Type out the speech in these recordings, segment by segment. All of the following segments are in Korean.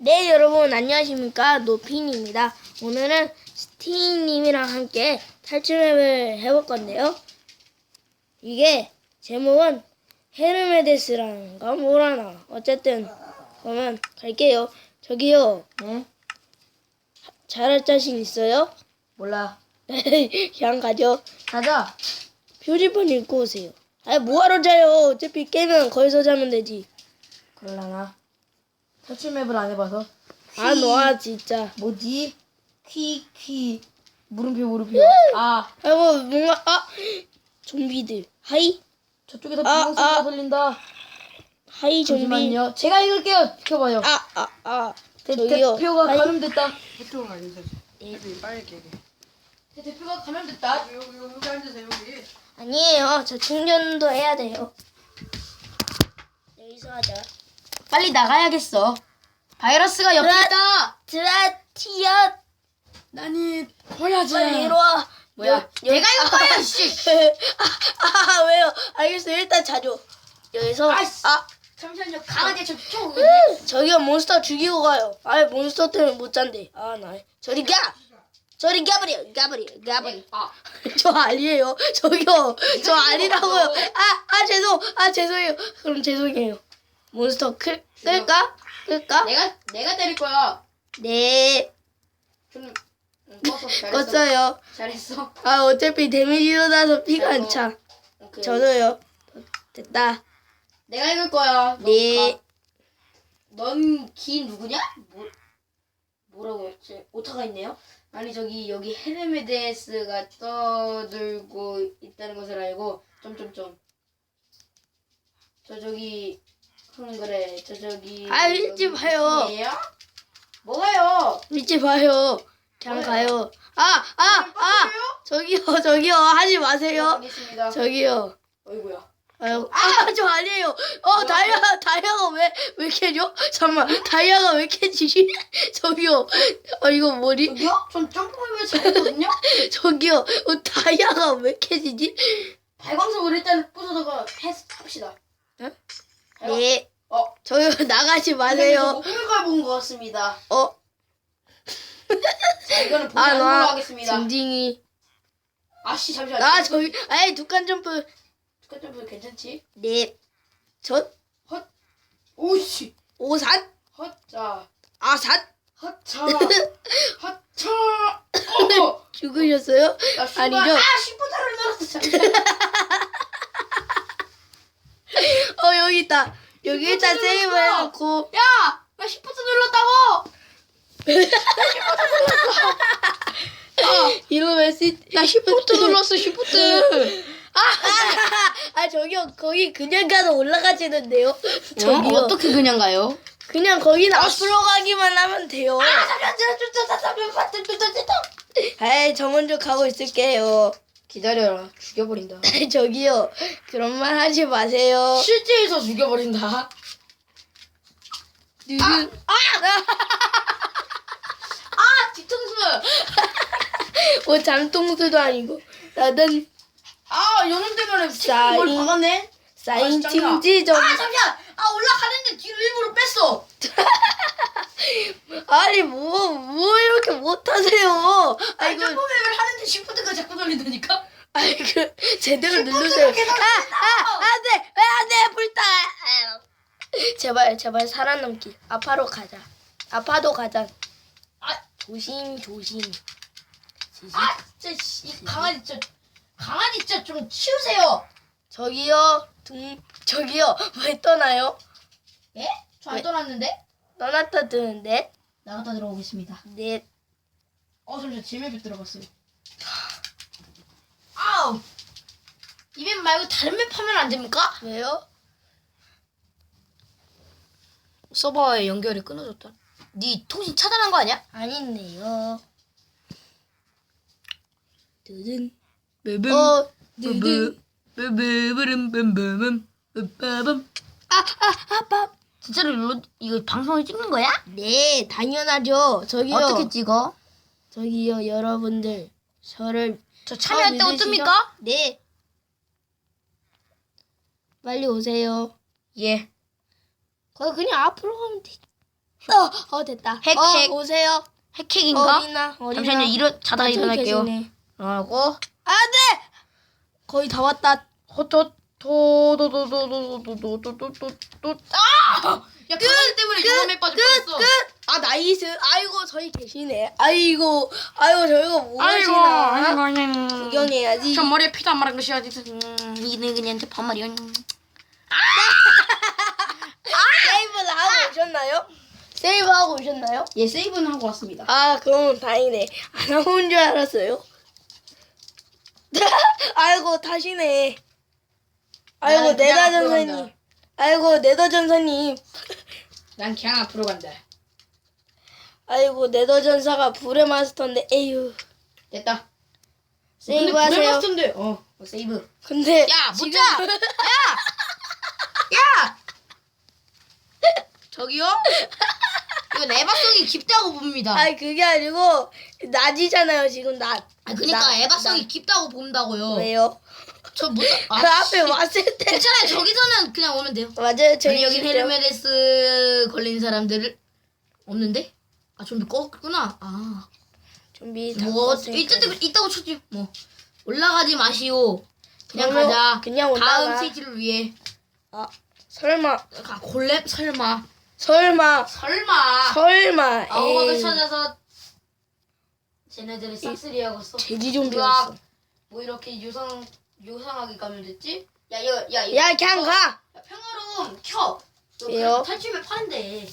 네 여러분 안녕하십니까 노핀입니다. 오늘은 스티님이랑 함께 탈출맵을 해볼 건데요. 이게 제목은 헤르메데스란가 뭐라나 어쨌든 그러면 갈게요. 저기요 네? 잘할 자신 있어요? 몰라. 그냥 가죠. 가자. 표지판 읽고 오세요. 아 뭐하러 자요? 어차피 깨면 거기서 자면 되지. 그럴라나. 탈출맵을 안 해봐서. 아놔 진짜. 뭐지? 퀴퀴. 물음표 물음표. 아 아이고 뭐, 뭔가 아 좀비들 하이 저쪽에서 아, 소리가 아. 들린다. 하이 좀비 잠시만요. 제가 읽을게요. 비켜봐요. 아 아 아 대, 저기요. 대표가 하이. 감염됐다. 보통 알려줘. 여기 빨리 깨게. 대, 대표가 감염됐다. 여기 여기 여기 앉으세요 여기. 아니에요 저 충전도 해야 돼요 여기서 하자 빨리 나가야겠어. 바이러스가 옆에 으아. 있다. 드라티아 나니 버려야지. 빨리 이리 와 뭐야? 여- 여- 내가 읽을 거야, 씨. 아, 아 왜요 알겠어요 일단 자죠 여기서 아이씨. 아 잠시만요. 강아지 저 쫓아오고 으, 저기요 몬스터 죽이고 가요 아예 몬스터 때문에 못 잔대 아 나 저리 가 저리 가버려 가버려 가버려 아. 저 아니에요. 저기요. 저 아니라고요. 아, 아, 죄송. 아, 죄송해요. 그럼 죄송해요. 몬스터 클, 끌까? 끌까? 내가 내가 때릴 거야. 네. 좀 응, 껐어. 잘했어. 껐어요. 잘했어. 아, 어차피 데미지도 나서 피가 안. 차. 오케이. 저도요. 됐다. 내가 읽을 거야. 네. 넌기 누구냐? 뭐 뭐라고 했지? 오타가 있네요. 아니 저기 여기 헤르메데스가 떠들고 있다는 것을 알고 점점점. 저 저기 응 그래 저 저기 아, 읽지 여기 마요. 무슨이에요? 뭐가요? 믿지 마요. 그냥? 가요. 아, 아, 아. 저기요, 저기요. 하지 마세요. 알겠습니다. 저기요. 어이구야. 아유, 아, 저 아니에요. 어, 다이아, 다이아가 왜, 왜 캐죠? 잠깐만, 다이아가 왜 캐지지? 저기요. 어, 이거 뭐지? 저기요? 전 점프를 잘했거든요. 저기요. 어, 다이아가 왜 캐지지? 발광석을 일단 부숴다가 해봅시다. 네? 발광- 네. 어. 저기요, 나가지 마세요. 먹는 걸본것 같습니다. 어, 자, 이거는 아, 나, 하겠습니다. 징징이. 아씨 잠시만. 아, 저기, 아이, 두칸 점프. 스카점프 괜찮지? 네. 저, 오씨. 오산? 헛자. 아산? 헛차. 헛차. 어. 죽으셨어요? 나 슈가. 아니죠? 아 슈퍼타를 넣었어. 잠시만. 어, 여기 있다. 여기 일단 슈퍼 세이브. 해놓고. 야, 나 슈퍼트 눌렀다고. 이러면 시, 나 슈퍼트 눌렀어 슈퍼트. 아, 아, 저기요, 거기 그냥 가서 올라가지는데요. 저기요. 어떻게 그냥 가요? 그냥 거기는 앞으로 가기만 하면 돼요. 아 잠시만 잠시만 잠시만 잠시만 잠시만. 에이, 저 먼저 가고 있을게요. 기다려라. 죽여버린다. 저기요, 그런 말 하지 마세요. 실제에서 죽여버린다. 누구? 아 뒤통수. 뭐 잠통수도 아니고. 나는 아 요놈 때문에. 뭘 박았네. 사인 아, 잠시만. 팅지 좀. 아 잠시만. 아 올라가는데 뒤로 일부러 뺐어. 아니, 뭐, 뭐 이렇게 못하세요. 아 아이고, 점프 맵을 하는데 시프트가 자꾸 돌린다니까. 아이, 그, 제대로 누르세요. 계속 아, 아, 안 돼! 왜안 돼! 불타! 제발, 제발 살아남기. 아파로 가자. 아파도 가자. 아, 조심, 조심. 아 진짜 씨, 이 강아지 진짜 강아지 진짜 좀 치우세요. 저기요, 둥, 저기요, 왜 떠나요? 예? 저안 왜? 떠났는데? 떠났다 드는데? 나갔다 들어오겠습니다. 네, 어 잠시만 지맵에 들어갔어요. 아우 이맵 말고 다른 맵 하면 안 됩니까? 왜요? 서버에 연결이 끊어졌다. 네 통신 차단한 거 아니야? 아니네요. 드든. 음. 어, 드든. 아, 아, 아빠. 진짜로 이거, 이거 방송을 찍는 거야? 네, 당연하죠. 저기요. 어떻게 찍어? 저기요, 여러분들. 저를 저 참여할 때 어, 믿으시죠? 어떻습니까? 네. 빨리 오세요. 예. 거기 그냥 앞으로 가면 돼. 어, 어 됐다. 핵, 어, 핵. 오세요. 핵핵인가? 어디나 어디나. 잠시만요. 일어 자다 아, 일어날게요. 계시네. 일어나고 안 돼. 거의 다 왔다. 호토 도도도도도도도도도도도 아! 야 강아지 때문에 유감에 빠질 뻔했어. 끝. 아 나이스. 아이고 저희 계시네. 아이고 아이고 저희가 뭐 아이고 하시나. 아이고 구경해야지. 저 머리에 피도 안 마른 것이 어디 있어? 음, 이는 그냥 반말이야. 세이브를 하고 오셨나요? 세이브 하고 오셨나요? 예 세이브는 하고 왔습니다. 아 그럼 다행이네. 안 하고 온 줄 알았어요. 아이고 다시네. 아이고 나는 그냥 네더 앞으로 전사님. 간다. 아이고 네더 전사님. 난 그냥 앞으로 간다. 아이고 네더 전사가 불의 마스터인데 에휴. 됐다. 세이브 근데 하세요. 마스터인데. 어, 어 세이브. 근데 야, 못자! 야! 야! 저기요? 이건 에바성이 깊다고 봅니다. 아니 그게 아니고 낮이잖아요 지금 낮. 아, 그니까 나- 에바성이 깊다고 본다고요. 왜요? 저 못, 아, 그 앞에 씨. 왔을 때 괜찮아요. 저기서는 그냥 오면 돼요. 맞아요. 저희 아니, 여긴 진짜- 헬메데스 걸린 사람들 없는데? 아, 좀비 껐구나. 아. 준비 다 뭐, 껐으니까. 이때 있다고 쳤지. 뭐. 올라가지 마시오. 그냥 그러면 가자. 그냥 올라가. 다음 스테이지를 위해. 아 설마 아, 골렘? 설마. 설마 설마. 설마 아우박을 에이, 찾아서 쟤네들을 싹쓸이하고서 돼지 좀비였어. 뭐 이렇게 유상 유상하게 가면 됐지? 야 이거 야 이거 야 그냥 가. 야, 평화로움 켜. 너 왜요? 탈출면 파는데.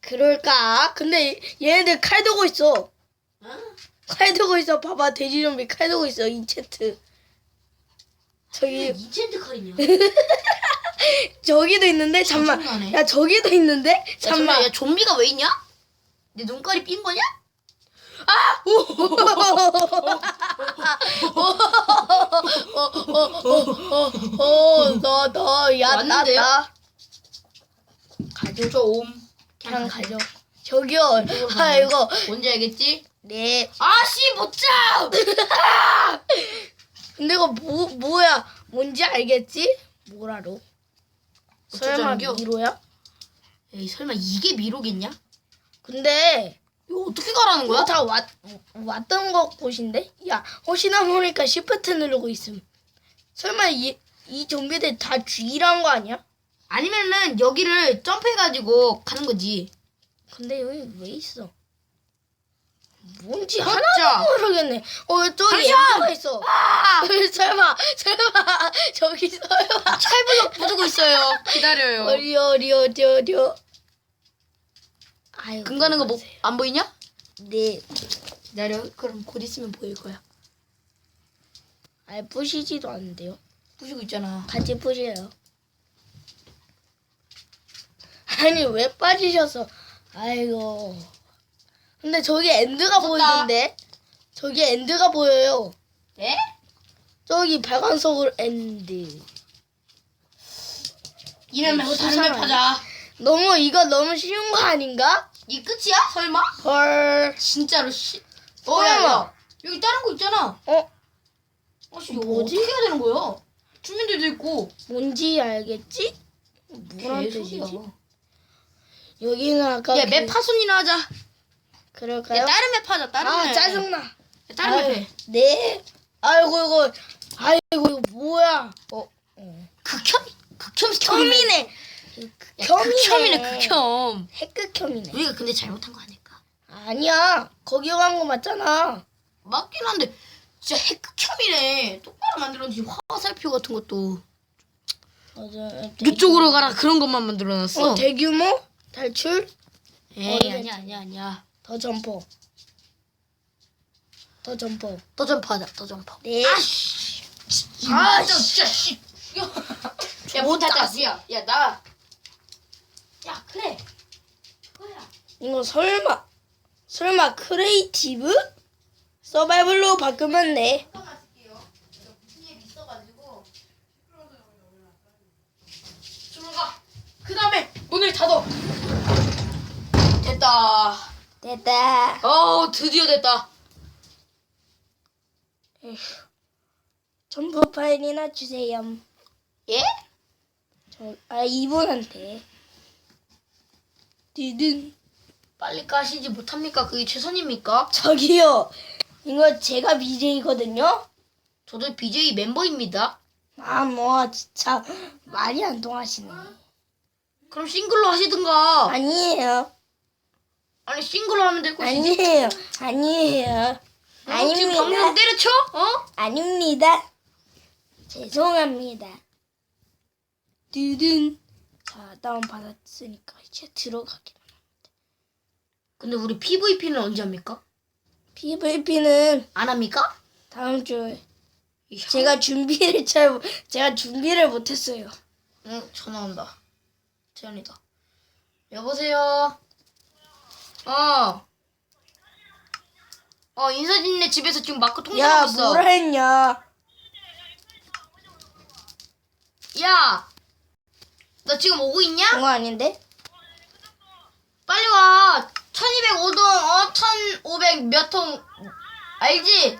그럴까? 근데 얘네들 칼 들고 있어. 응? 칼 들고 있어. 봐봐 돼지 좀비 칼 들고 있어. 이 채트. 저기 이젠트 칼이냐? 저기도 있는데 잠만. 야 저기도 있는데 야, 잠깐만, 잠만. 야 좀비가 왜 있냐? 내 눈깔이 삔 거냐? 왔는데요? 아? 네. 뭐? 근데 이거 어떻게 가라는 거야? 다 왔, 왔던 것 곳인데? 야, 혹시나 모르니까 시프트 누르고 있음. 설마 이, 이 좀비들 다 G란 거 아니야? 아니면은 여기를 점프해가지고 가는 거지. 근데 여기 왜 있어? 뭔지 맞죠? 하나도 모르겠네. 어, 저기 잠시만! 엔드가 있어. 아! 설마, 설마, 저기 설마. 철블럭 부수고 있어요. 기다려요. 어리, 어리, 어리, 어리. 아유, 금 가는 거 뭐 안 보이냐? 네. 기다려. 그럼 곧 있으면 보일 거야. 아, 부시지도 않는데요. 부수고 있잖아. 같이 부셔요. 아니 왜 빠지셔서? 아이고. 근데 저기 엔드가 보이는데? 저기 엔드가 보여요. 예? 저기 발광석으로 엔드. 이름 말고 다른. 맵 하자. 너무 이거 너무 쉬운 거 아닌가? 이 끝이야? 설마? 헐. 진짜로 씨. 어, 야, 야. 여기 다른 거 있잖아. 어? 아씨, 이거 뭐지? 어떻게 해야 되는 거야? 주민들도 있고. 뭔지 알겠지? 뭐란. 뜻이지? 여기는 아까 야, 그- 맵 파손이나 하자. 야, 그럴까요? 다른 맵 하자. 다른 아 맵. 짜증나. 야, 다른 맵 해. 네. 아이고 이거 아이고 이거 뭐야? 어. 극혐? 극혐 스토리네. 혐이네. 야, 극혐이네. 극혐. 핵극혐이네. 우리가 근데 잘못한 거 아닐까? 아니야. 거기 간 거 맞잖아. 맞긴 한데 진짜 핵극혐이네. 똑바로 만들어놓지 화살표 같은 것도. 맞아. 이쪽으로 가라 그런 것만 만들어놨어. 어, 대규모 탈출 에이 어디 아니야 아니야 아니야. 더 점퍼. 더 점퍼. 더 점프하자 더 점프. 네. 아씨. 아, 아 진짜 씨. 야 못하자. 야, 야 나. 야 그래. 그거야. 이거 설마 설마 크리에이티브 서바이벌로 바꾸면 돼. 잠깐만 쓸게요. 내가 무슨 일 있어가지고. 들어가. 그 다음에 문을 닫어. 됐다. 됐다. 어 드디어 됐다. 점프 파일이나 주세요. 예? 저, 아 이분한테. 디든 빨리 까시지 못합니까? 그게 최선입니까? 저기요. 이거 제가 BJ거든요. 저도 BJ 멤버입니다. 아, 뭐, 진짜, 말이 안 통하시네. 그럼 싱글로 하시든가. 아니에요. 아니 싱글로 하면 될 것이지. 아니에요. 아니에요. 어, 지금 방금 아닙니다. 때려쳐? 어? 아닙니다. 죄송합니다. 두둔. 자, 다운받았으니까 이제 들어가기. 근데 우리 PVP는 언제 합니까? PVP는 안 합니까? 다음 주에. 제가 준비를 잘, 못- 제가 준비를 못했어요. 응, 전화 온다. 태연이다. 여보세요. 어. 어, 인서진네 집에서 지금 마크 야, 통신하고 있어. 뭐라 했냐. 야, 너 지금 오고 있냐? 그거 아닌데? 빨리 와. 1205동, 어, 1500 몇 통, 알지?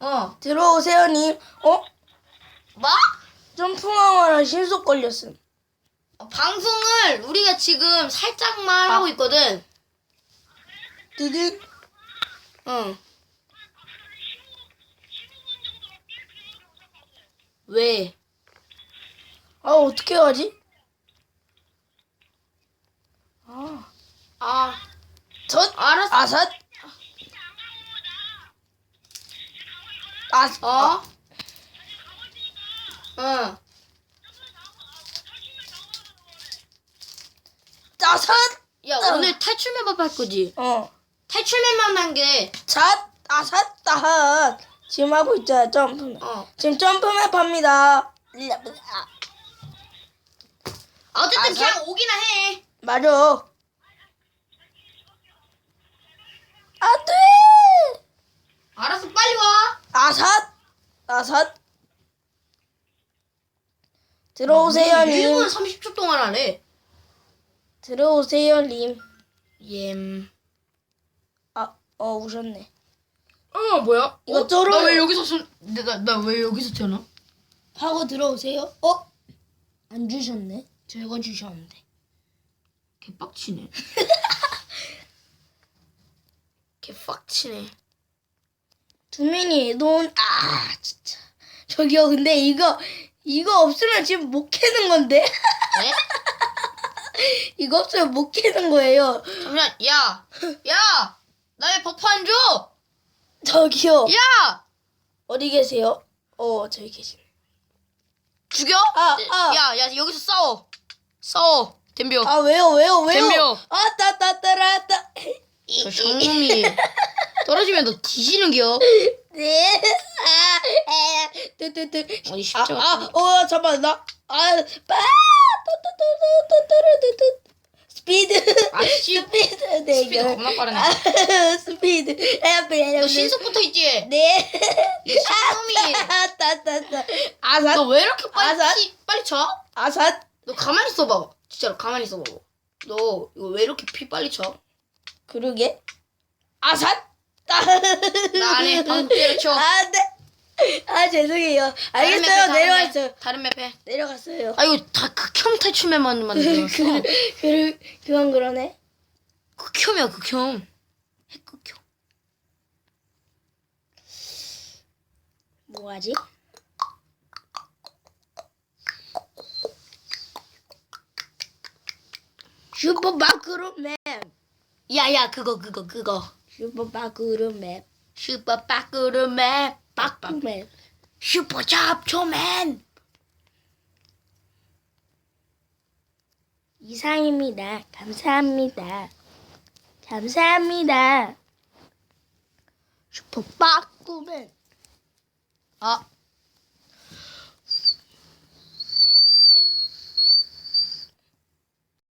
어, 들어오세요, 님. 어? 뭐? 점프망어랑 신속 걸렸음. 어, 방송을 우리가 지금 살짝만 하고 있거든. 두둔. 응. 왜? 아, 어떻게 하지? 아, 아, 전, 알았어. 아삿. 아, 어? 응. 아삿. 야, 어. 오늘 탈출 맵업 할 거지? 어. 탈출 맵만 한 게, 잣, 아삿, 따핫. 지금 하고 있잖아, 점프 맵. 어. 지금 점프맵 합니다. 어쨌든 아, 그냥 오기나 해. 맞아. 안 돼! 알았어, 빨리 와. 아삿! 아삿! 들어오세요, 님. 1분 30초 동안 하래. 들어오세요, 님. 예. 아, 어, 우셨네. 어, 뭐야? 이거 어? 쩔어요. 나왜 여기서 손, 나, 나왜 여기서 태어나? 하고 들어오세요. 어? 안 주셨네. 저거 주셨는데. 개빡치네. 개빡치네. 두민이 돈, 아, 진짜. 저기요, 근데 이거, 이거 없으면 지금 못 캐는 건데? 네? 이거 없으면 못 캐는 거예요. 잠시만, 야! 야! 나왜 버프 안 줘? 저기요. 야! 어디 계세요? 어, 저기 계시네. 죽여? 아, 아. 야, 야, 여기서 싸워. 싸워. 덤벼. 아, 왜요, 왜요, 왜요? 덤벼. 아, 따, 따, 따라, 따. 저 쌍놈이 떨어지면 너 뒤지는 겨. 네. 아, 에, 뚜뚜뚜. 어디 아, 십자가. 아, 어, 잠깐만, 나, 아, 빠, 뚜뚜뚜뚜뚜뚜뚜뚜. 스피드. 아, 씨. 스피드. 네, 스피드 이거. 겁나 빠르네. 아, 스피드. 에, 너 신속부터 있지? 네. 이 쌍놈이. 아, 따, 따, 따. 아삿. 너 왜 이렇게 빨리 아삿. 피, 빨리 쳐? 아삿. 너 가만히 있어봐. 진짜로 가만히 있어봐. 너 이거 왜 이렇게 피 빨리 쳐? 그러게. 아삿. 나 안 해. 방금 때려쳐. 아, 네. 아, 죄송해요. 맵 해, 알겠어요. 맵. 다른 맵 해. 내려갔어요. 아 이거 다 극혐 탈출맵만 만들었어. 그, 그, 그건 그러네. 극혐이야 극혐. 핵극혐. 뭐하지? 슈퍼 마크로 맵. 야야 그거 그거 그거. 슈퍼 마크로 맵. 슈퍼 빠꾸르맵. 마크맵. 슈퍼 잡초맨. 이상입니다. 감사합니다. 감사합니다. 슈퍼 빠꾸맨. 아